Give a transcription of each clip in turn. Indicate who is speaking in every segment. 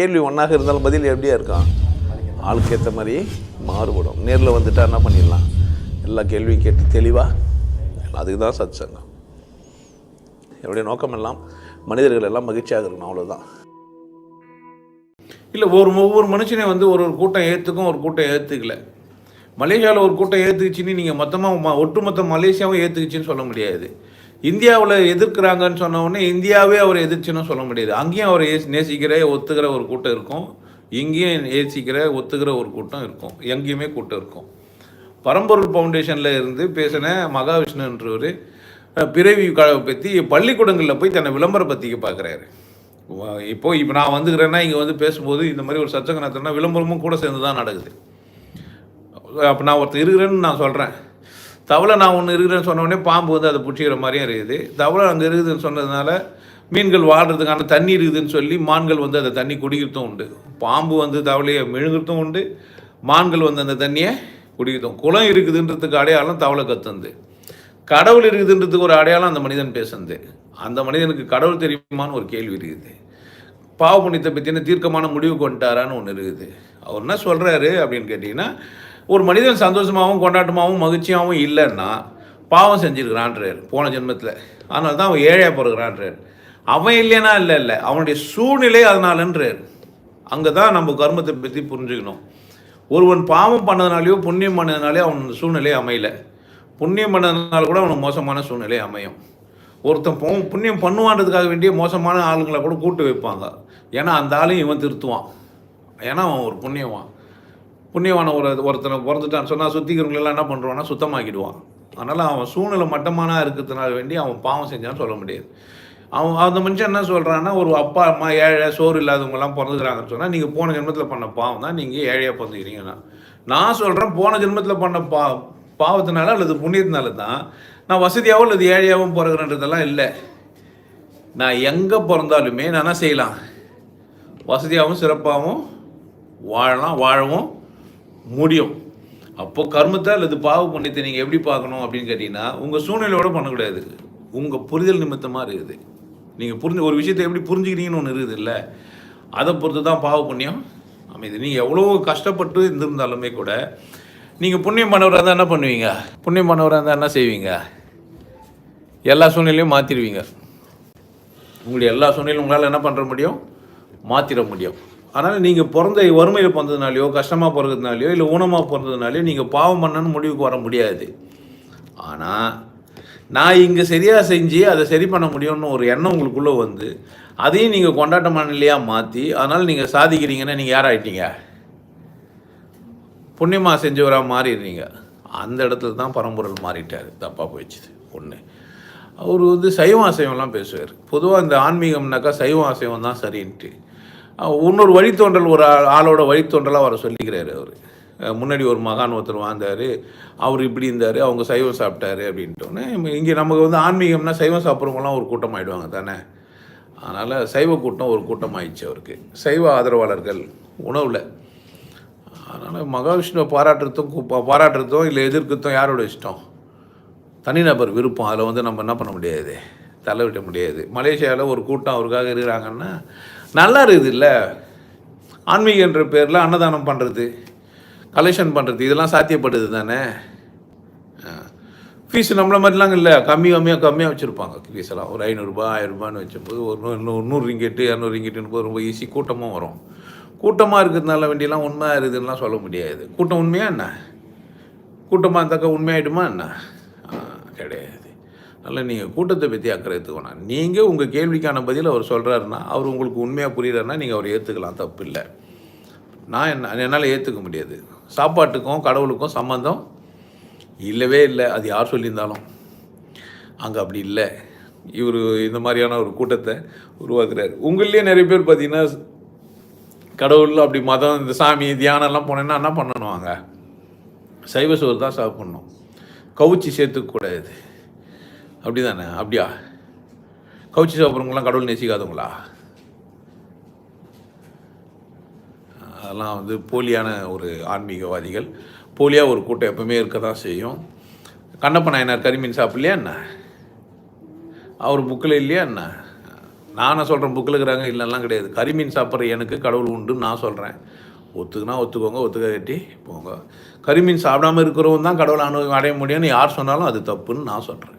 Speaker 1: கேள்வி ஒன்றாக இருந்தாலும் பதில் எப்படியா இருக்கான் ஆளுக்கு ஏற்ற மாதிரி மாறுபடும். நேரில் வந்துட்டா என்ன பண்ணிடலாம்? எல்லா கேள்வியும் கேட்டு தெளிவாக அதுக்கு தான் சத் சங்கம் என்னுடைய நோக்கம் எல்லாம் மனிதர்கள் எல்லாம் மகிழ்ச்சியாக இருக்கணும் அவ்வளோதான்
Speaker 2: இல்லை ஒரு ஒவ்வொரு மனுஷனையும் வந்து ஒரு ஒரு கூட்டம் ஏற்றுக்கும் ஒரு கூட்டம் ஏற்றுக்கல மலேசியாவில் ஒரு கூட்டம் ஏற்றுக்குச்சின்னு நீங்கள் மொத்தமாக ஒட்டுமொத்த மலேசியாவும் ஏற்றுக்குச்சின்னு சொல்ல முடியாது. இந்தியாவில் எதிர்க்கிறாங்கன்னு சொன்ன இந்தியாவே அவர் எதிர்ச்சுன்னு சொல்ல முடியாது. அங்கேயும் அவர் ஏ- நேசிக்கிற ஒத்துக்கிற ஒரு கூட்டம் இருக்கும். இங்கேயும் நேசிக்கிற ஒத்துக்கிற ஒரு கூட்டம் இருக்கும். எங்கேயுமே கூட்டம் இருக்கும். பரம்பொருள் ஃபவுண்டேஷனில் இருந்து பேசின மகாவிஷ்ணுன்றவர் பிறவி கழவை பற்றி பள்ளிக்கூடங்களில் போய் தன்னை விளம்பரப்படுத்திக்க பார்க்குறாரு இப்போ இப்போ நான் வந்துக்கிறேன்னா இங்கே வந்து பேசும்போது இந்த மாதிரி ஒரு சச்சங்க நடத்தினா விளம்பரமும் கூட சேர்ந்து தான் நடக்குது. அப்போ நான் ஒருத்தர் இருக்கிறேன்னு நான் சொல்கிறேன் தவளை நான் ஒன்று இருக்கிறேன்னு சொன்ன உடனே பாம்பு வந்து அதை பிடிச்சிக்கிற மாதிரியும் இருக்குது. தவளை அங்கே இருக்குதுன்னு சொன்னதுனால மீன்கள் வாழ்கிறதுக்கான தண்ணி இருக்குதுன்னு சொல்லி மான்கள் வந்து அதை தண்ணி குடிக்கிறதும் உண்டு. பாம்பு வந்து தவளையை மெழுகிறதும் உண்டு. மான்கள் வந்து அந்த தண்ணியை குடிக்கிறதும். குளம் இருக்குதுன்றதுக்கு அடையாளம் தவளை கத்துந்து. கடவுள் இருக்குதுன்றதுக்கு ஒரு அடையாளம் அந்த மனிதன் பேசுந்து. அந்த மனிதனுக்கு கடவுள் தெரியுமான்னு ஒரு கேள்வி இருக்குது. பாவ புண்ணியத்தை பற்றின தீர்க்கமான முடிவு கொண்டாரான்னு ஒன்று இருக்குது. அவர் என்ன சொல்கிறாரு அப்படின்னு கேட்டிங்கன்னா ஒரு மனிதன் சந்தோஷமாகவும் கொண்டாட்டமாகவும் மகிழ்ச்சியாகவும் இல்லைன்னா பாவம் செஞ்சுருக்கிறான்றார் போன ஜென்மத்தில். அதனால தான் அவன் ஏழையாக பிறகுறான்றார். அவன் இல்லைன்னா இல்லை இல்லை. அவனுடைய சூழ்நிலை அதனாலன்றார். அங்கே தான் நம்ம கர்மத்தை பற்றி புரிஞ்சுக்கணும். ஒருவன் பாவம் பண்ணதுனாலையோ புண்ணியம் பண்ணதுனாலே அவன் சூழ்நிலை அமையல. புண்ணியம் பண்ணதுனால கூட அவனுக்கு மோசமான சூழ்நிலை அமையும். ஒருத்தன் போ- புண்ணியம் பண்ணுவான்றதுக்காக வேண்டிய மோசமான ஆளுங்களை கூட கூட்டு வைப்பாங்க. ஏன்னா அந்த ஆளையும் இவன் திருத்துவான். ஏன்னா அவன் ஒரு புண்ணியவான். புண்ணியவான ஒரு ஒருத்தனை பிறந்துட்டான்னு சொன்னால் சுத்திக்கிறவங்களெல்லாம் என்ன பண்ணுறான்னா சுத்தமாக்கிடுவான். அதனால் அவன் சூழ்நிலை மட்டமானா இருக்கிறதுனால வேண்டி அவன் பாவம் செஞ்சான்னு சொல்ல முடியாது. அவன் அந்த மனுஷன் என்ன சொல்கிறான்னா ஒரு அப்பா அம்மா ஏழை சோறு இல்லாதவங்கலாம் பிறந்துக்கிறாங்கன்னு சொன்னால் நீங்கள் போன ஜென்மத்தில் பண்ண பாவம் தான் நீங்கள் ஏழையாக பிறந்துக்கிறீங்கன்னா. நான் சொல்கிறேன் போன ஜென்மத்தில் பண்ண பா பாவத்தினால அல்லது புண்ணியத்தினால தான் நான் வசதியாகவும் அல்லது ஏழையாகவும் பிறகுறன்றதெல்லாம் இல்லை. நான் எங்கே பிறந்தாலுமே நான் என்ன செய்யலாம்? வசதியாகவும் சிறப்பாகவும் வாழலாம் வாழவும் முடியும். அப்போ கர்மத்தை அல்லது பாவ புண்ணியத்தை நீங்கள் எப்படி பார்க்கணும் அப்படின்னு கேட்டிங்கன்னா உங்கள் சூழ்நிலையோட பண்ணக்கூடாது உங்கள் புரிதல் நிமித்தமாக இருக்குது. நீங்கள் புரிஞ்சு ஒரு விஷயத்தை எப்படி புரிஞ்சுக்கிறீங்கன்னு ஒன்று இருக்குது இல்லை அதை பொறுத்து தான் பாவ புண்ணியம் அமைது நீங்கள் எவ்வளோ கஷ்டப்பட்டு இருந்திருந்தாலுமே கூட நீங்கள் புண்ணியம் பண்ணவராக இருந்தால் என்ன பண்ணுவீங்க? புண்ணியம் பண்ணவராக இருந்தால் என்ன செய்வீங்க? எல்லா சூழ்நிலையும் மாற்றிடுவீங்க உங்களுடைய எல்லா சூழ்நிலையும் உங்களால் என்ன பண்ணுற முடியும்? மாற்றிட முடியும். அதனால் நீங்கள் பிறந்த வறுமையில் பிறந்ததுனாலையோ கஷ்டமாக பிறந்ததுனாலையோ இல்லை ஊனமாக பிறந்ததுனாலையோ நீங்கள் பாவம் பண்ணணும்னு முடிவுக்கு வர முடியாது. ஆனால் நான் இங்கே சரியாக செஞ்சு அதை சரி பண்ண முடியும்னு ஒரு எண்ணம் உங்களுக்குள்ளே வந்து அதையும் நீங்கள் கொண்டாட்ட மனநிலையாக மாற்றி அதனால் நீங்கள் சாதிக்கிறீங்கன்னா நீங்கள் யாராயிட்டீங்க புண்ணியமாக செஞ்சவராக மாறிடுறீங்க. அந்த இடத்துல தான் பரம்பொருள் மாறிட்டார். தப்பாக போயிடுச்சு ஒன்று அவர் வந்து சைவம் அசைவம்லாம் பேசுவார். பொதுவாக இந்த ஆன்மீகம்னாக்கா சைவம் அசைவம் தான் சரின்ட்டு. இன்னொரு வழித்தோன்றல் ஒரு ஆள்- ஆளோட வழித்தோன்றலாக அவரை சொல்லிக்கிறாரு அவர். முன்னாடி ஒரு மகான் ஒருத்தர் வாழ்ந்தார். அவர் இப்படி இருந்தார் அவங்க சைவம் சாப்பிட்டாரு அப்படின்ட்டோன்னே இங்கே நமக்கு வந்து ஆன்மீகம்னா சைவம் சாப்பிட்றவங்களாம் ஒரு கூட்டம் ஆயிடுவாங்க தானே. அதனால் சைவ கூட்டம் ஒரு கூட்டம் ஆயிடுச்சு அவருக்கு. சைவ ஆதரவாளர்கள் உணவில். அதனால் மகாவிஷ்ணுவை பாராட்டுறதும் பாராட்டுறதும் இல்லை எதிர்க்கிறதும் யாரோட இஷ்டம்? தனிநபர் விருப்பம். அதில் வந்து நம்ம என்ன பண்ண முடியாது? தலைவிட முடியாது. மலேசியாவில் ஒரு கூட்டம் அவருக்காக இருக்கிறாங்கன்னா நல்லா இருக்குது இல்லை ஆன்மீகன்ற பேரில் அன்னதானம் பண்ணுறது கலெக்ஷன் பண்ணுறது இதெல்லாம் சாத்தியப்படுது தானே? ஃபீஸ் நம்மளை மாதிரிலாம் இல்லை. கம்மி கம்மியாக கம்மியாக வச்சுருப்பாங்க. ஃபீஸ் எல்லாம் ஒரு ஐநூறுரூபா ஆயிரரூபான்னு வச்சபோது ஒரு நூறு நூறு நூறு ரிங்கெட்டு இரநூறு ரிங்கெட்டுன்னு போது ரொம்ப ஈஸி கூட்டமும் வரும். கூட்டமாக இருக்கிறதுனால வேண்டியெல்லாம் உண்மையாக இருக்குதுன்னெலாம் சொல்ல முடியாது. கூட்டம் உண்மையாக என்ன? கூட்டமாக இருந்தாக்கா உண்மையாயிடுமா என்ன? கிடையாது. அதனால் நீங்கள் கூட்டத்தை பற்றி அக்கறை எடுத்துக்கணும் நீங்கள் உங்கள் கேள்விக்கான பதில் அவர் சொல்கிறாருன்னா அவர் உங்களுக்கு உண்மையாக புரியுறாருன்னா நீங்கள் அவர் ஏற்றுக்கலாம் தப்பு இல்லை. நான் என்ன என்னால் ஏற்றுக்க முடியாது. சாப்பாட்டுக்கும் கடவுளுக்கும் சம்மந்தம் இல்லவே இல்லை. அது யார் சொல்லியிருந்தாலும். அங்கே அப்படி இல்லை. இவர் இந்த மாதிரியான ஒரு கூட்டத்தை உருவாக்குறாரு. உங்கள்லேயே நிறைய பேர் பார்த்தீங்கன்னா கடவுள் அப்படி மதம் இந்த சாமி தியானம்லாம் போனேன்னா என்ன பண்ணணும் அங்கே? சைவ சோறு தான் சாப்பிட்ணும். கவுச்சி சேர்த்துக்கூடாது அப்படி தானே அப்படியா? கவுச்சி சாப்பிட்றவங்களாம் கடவுள் நேசிக்காதவங்களா? அதெல்லாம் வந்து போலியான ஒரு ஆன்மீகவாதிகள். போலியாக ஒரு கூட்டம் எப்பவுமே இருக்க தான் செய்யும். கண்ணப்ப நாயனார் கரிமீன் சாப்பிட்லையா என்ன? அவர் புக்கில் இல்லையா என்ன? நானே சொல்கிறேன் புக்கில் இருக்கிறாங்க இல்லைலாம் கிடையாது. கரிமீன் சாப்பிட்ற எனக்கு கடவுள் உண்டுன்னு நான் சொல்கிறேன் ஒத்துக்குனா ஒத்துக்கோங்க ஒத்துக்க கட்டி போங்க. கரிமீன் சாப்பிடாம இருக்கிறவங்க தான் கடவுள் அனுபவம் அடைய முடியும்னு யார் சொன்னாலும் அது தப்புன்னு நான் சொல்கிறேன்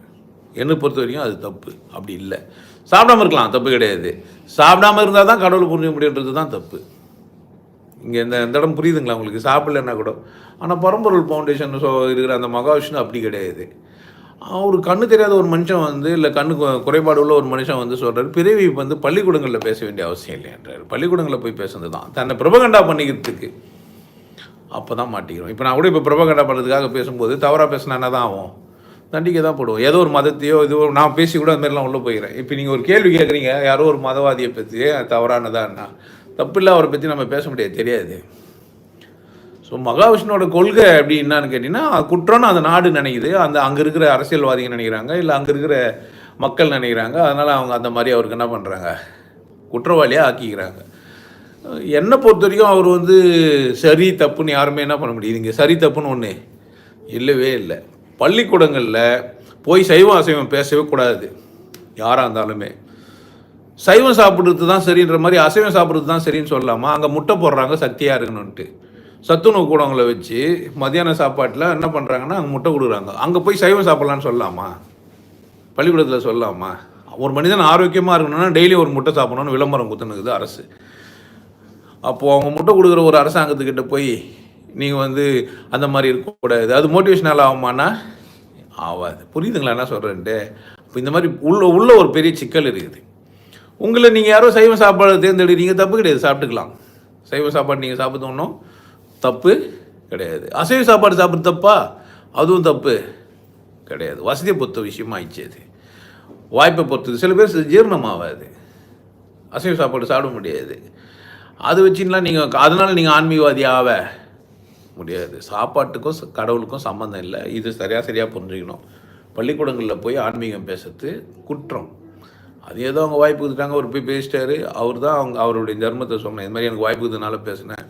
Speaker 2: என்னை பொறுத்த வரைக்கும் அது தப்பு. அப்படி இல்லை. சாப்பிடாம இருக்கலாம் தப்பு கிடையாது. சாப்பிடாம இருந்தால் தான் கடவுளை புரிஞ்ச முடியுன்றது தான் தப்பு. இங்கே இந்த இந்த இடம் புரியுதுங்களா உங்களுக்கு? சாப்பிடலன்னா கூட. ஆனால் பரம்பொருள் ஃபவுண்டேஷன் ஸோ இருக்கிற அந்த மகாவிஷ்ணு அப்படி கிடையாது. அவர் கண்ணு தெரியாத ஒரு மனுஷன் வந்து இல்லை கண்ணு குறைபாடு உள்ள ஒரு மனுஷன் வந்து சொல்கிறார் பிறவி வந்து பள்ளிக்கூடங்களில் பேச வேண்டிய அவசியம் இல்லைன்றார் பள்ளிக்கூடங்களில் போய் பேசுனது தான் தன்னை பிரபகண்டா பண்ணிக்கிறதுக்கு. அப்போ தான் மாட்டிக்கிறோம். இப்போ நான் கூட இப்போ பிரபகண்டா பண்ணுறதுக்காக பேசும்போது தவறாக பேசினா என்ன தான் ஆகும்? தண்டிக்க தான் போடுவோம். ஏதோ ஒரு மதத்தையோ இது நான் பேசி கூட அந்த மாதிரிலாம் உள்ளே போயிடுறேன் இப்போ நீங்கள் ஒரு கேள்வி கேட்குறீங்க யாரோ ஒரு மதவாதியை பற்றி தவறானதான்னா தப்பில்லை அவரை பற்றி நம்ம பேச முடியாது தெரியாது. ஸோ மகாவிஷ்ணுவோட கொள்கை அப்படி என்னன்னு கேட்டிங்கன்னா குற்றம்னு அந்த நாடு நினைக்குது. அந்த அங்கே இருக்கிற அரசியல்வாதிகள் நினைக்கிறாங்க இல்லை அங்கே இருக்கிற மக்கள் நினைக்கிறாங்க. அதனால் அவங்க அந்த மாதிரி அவருக்கு என்ன பண்ணுறாங்க குற்றவாளியாக ஆக்கிக்கிறாங்க. என்னை பொறுத்த வரைக்கும் அவர் வந்து சரி தப்புன்னு யாருமே என்ன பண்ண முடியுது. இங்கே சரி தப்புன்னு ஒன்று இல்லவே இல்லை. பள்ளிக்கூடங்களில் போய் சைவம் அசைவம் பேசவே கூடாது. யாராக இருந்தாலுமே. சைவம் சாப்பிட்றது தான் சரின்ற மாதிரி அசைவம் சாப்பிட்றது தான் சரின்னு சொல்லலாமா? அங்கே முட்டை போடுறாங்க சக்தியாக இருக்கணும்ன்ட்டு. சத்துணவு கூடங்களை வச்சு மத்தியான சாப்பாட்டில் என்ன பண்ணுறாங்கன்னா அங்கே முட்டை கொடுக்குறாங்க. அங்கே போய் சைவம் சாப்பிட்லான்னு சொல்லலாமா? பள்ளிக்கூடத்தில் சொல்லலாமா? ஒரு மனிதன் ஆரோக்கியமாக இருக்கணும்னா டெய்லி ஒரு முட்டை சாப்பிடணும்னு விளம்பரம் கொடுத்துனுக்குது அரசு. அப்போது அவங்க முட்டை கொடுக்குற ஒரு அரசாங்கத்துக்கிட்ட போய் நீங்கள் வந்து அந்த மாதிரி இருக்கக்கூடாது. அது மோட்டிவேஷனல் ஆகுமானா ஆகாது புரியுதுங்களா? என்ன சொல்கிறேன்ட்டு இப்போ இந்த மாதிரி உள்ள உள்ள ஒரு பெரிய சிக்கல் இருக்குது. உங்களை நீங்கள் யாரோ சைவ சாப்பாடு தேர்ந்தெடுக்கிறீங்க தப்பு கிடையாது சாப்பிட்டுக்கலாம். சைவ சாப்பாடு நீங்கள் சாப்பிட்டு ஒன்றும் தப்பு கிடையாது. அசைவ சாப்பாடு சாப்பிட்றது தப்பா? அதுவும் தப்பு கிடையாது. வசதியை பொறுத்த விஷயமா ஆயிடுச்சு அது. வாய்ப்பை பொறுத்தது. சில பேர் ஜீரணம் ஆகாது. அசைவ சாப்பாடு சாப்பிட முடியாது. அது வச்சுன்னா நீங்கள் அதனால் நீங்கள் ஆன்மீகவாதி ஆக முடியாது. சாப்பாட்டுக்கும் ச- கடவுளுக்கும் சம்மந்தம் இல்லை. இது சரியாக சரியாக புரிஞ்சுக்கணும். பள்ளிக்கூடங்களில் போய் ஆன்மீகம் பேசுறது குற்றம். அது ஏதோ அவங்க வாய்ப்பு கொடுத்துட்டாங்க ஒரு போய் பேசிட்டாரு. அவர் தான் அவங்க அவருடைய தர்மத்தை சொன்னேன். இது மாதிரி எனக்கு வாய்ப்பு கொடுத்தனால பேசினேன்.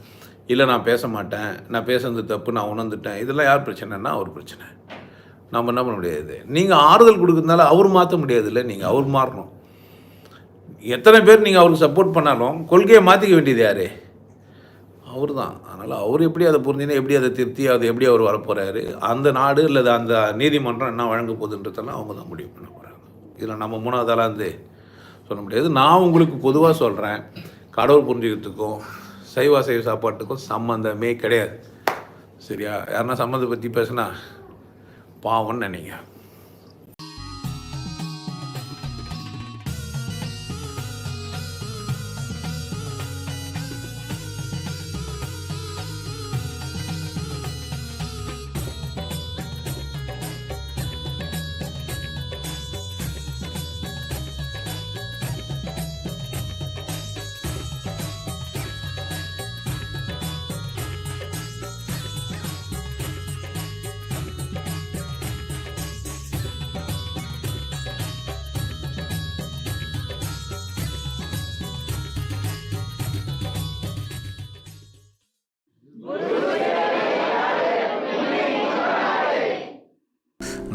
Speaker 2: இல்லை நான் பேச மாட்டேன். நான் பேசுனது தப்பு நான் உணர்ந்துட்டேன். இதெல்லாம் யார் பிரச்சனைன்னா அவர் பிரச்சனை. நம்ம என்ன பண்ண முடியாது? நீங்கள் ஆறுதல் கொடுக்குறதுனால அவர் மாற்ற முடியாதுல்ல. நீங்கள் அவர் மாறணும். எத்தனை பேர் நீங்கள் அவருக்கு சப்போர்ட் பண்ணாலும் கொள்கையை மாற்றிக்க வேண்டியது யார்? அவர் தான் அதனால் அவர் எப்படி அதை புரிஞ்சுன்னு எப்படி அதை திருத்தி அது எப்படி அவர் வரப்போகிறாரு அந்த நாடு இல்லை அந்த நீதிமன்றம் என்ன வழங்க போகுதுன்றதெல்லாம் அவங்க தான் முடிவு பண்ண போகிறாங்க இதில் நம்ம மூணாவதாலாம் வந்து சொல்ல முடியாது. நான் உங்களுக்கு பொதுவாக சொல்கிறேன் கடவுள் புரிஞ்சுக்கிறதுக்கும் சைவ சாப்பாட்டுக்கும் சம்மந்தமே கிடையாது. சரியா? யாருன்னா சம்மந்தம் பற்றி பேசுனா பாவம்னு நினைங்க.